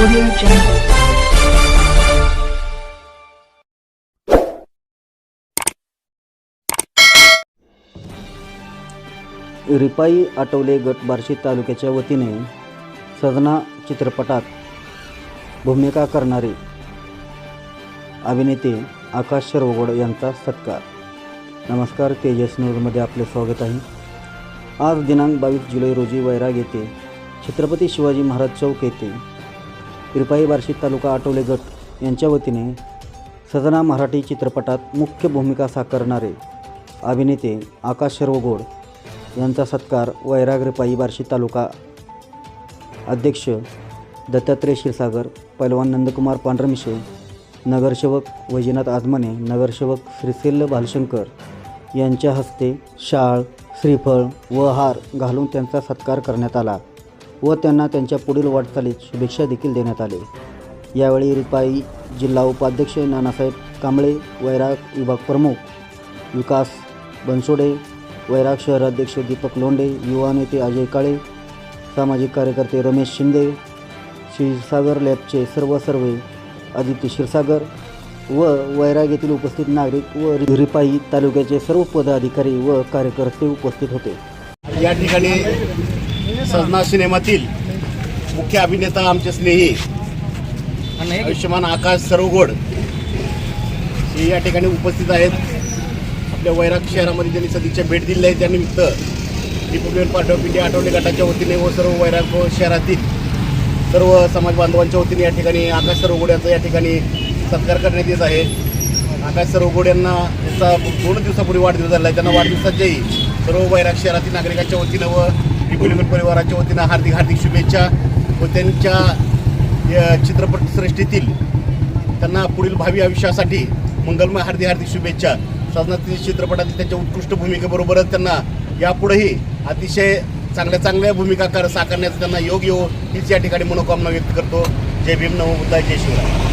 Audio Jungle. RPI Athawale गट बार्शी तालुक्याच्या वतीने सजना चित्रपटात भूमिका करणारे अभिनेते आकाश शर्वगोड यांचा सत्कार नमस्कार तेजस न्यूजमध्ये आपले स्वागत आहे आज दिनांक बावीस जुलै रोजी वैराग येथे छत्रपती शिवाजी महाराज चौक येथे रिपाई बार्शी तालुका आठवले गट यांच्या वतीने सजना मराठी चित्रपटात मुख्य भूमिका साकारणारे अभिनेते आकाश शर्वगोड यांचा सत्कार वैराग रिपाई बार्शी तालुका अध्यक्ष दत्तात्रय क्षीरसागर पैलवान नंदकुमार पांढरमिशे नगरसेवक वैजनाथ आजमाने नगरसेवक श्रीसेल्ल भालशंकर यांच्या हस्ते शाळ श्रीफळ व हार घालून त्यांचा सत्कार करण्यात आला. व त्यांना त्यांच्या पुढील वाटचालीत शुभेच्छा देखील देण्यात आले. यावेळी रिपाई जिल्हा उपाध्यक्ष नानासाहेब कांबळे वैराग विभाग प्रमुख विकास बनसोडे वैराग शहराध्यक्ष दीपक लोंडे युवा नेते अजय काळे सामाजिक कार्यकर्ते रमेश शिंदे क्षीरसागर लॅबचे सर्व सर्वे आदित्य क्षीरसागर व वैराग येथील उपस्थित नागरिक व रिपाई तालुक्याचे सर्व पदाधिकारी व कार्यकर्ते उपस्थित होते. या ठिकाणी सजना सिनेमातील मुख्य अभिनेता आमचे स्नेही आयुष्यमान आकाश सरवगोड हे या ठिकाणी उपस्थित आहेत. आपल्या वैराग शहरामध्ये त्यांनी सदिच्छा भेट दिली आहे त्यानिमित्त Republican party of India Athawale गटाच्या वतीने व सर्व वैराग शहरातील सर्व समाज बांधवांच्या वतीने या ठिकाणी आकाश सरवगोड यांचा या ठिकाणी सत्कार करण्यात येत आहे. आकाश सरवगोड यांना यांचा दोन दिवसापूर्वी वाढदिवस झाला आहे. त्यांना वाढदिवसाच्याही सर्व वैराग शहरातील नागरिकांच्या वतीनं व रिपब्लिकन परिवाराच्या वतीनं हार्दिक हार्दिक शुभेच्छा. व त्यांच्या चित्रपट चित्रपटसृष्टीतील त्यांना पुढील भावी आयुष्यासाठी मंगलमय हार्दिक हार्दिक शुभेच्छा. साधनातील चित्रपटातील त्यांच्या उत्कृष्ट भूमिकेबरोबरच त्यांना यापुढेही अतिशय चांगल्या चांगल्या भूमिका कर साकारण्याचा त्यांना योग येऊ हीच या ठिकाणी मनोकामना व्यक्त करतो. जय भीम नमो बुद्धाय जय शिवराय.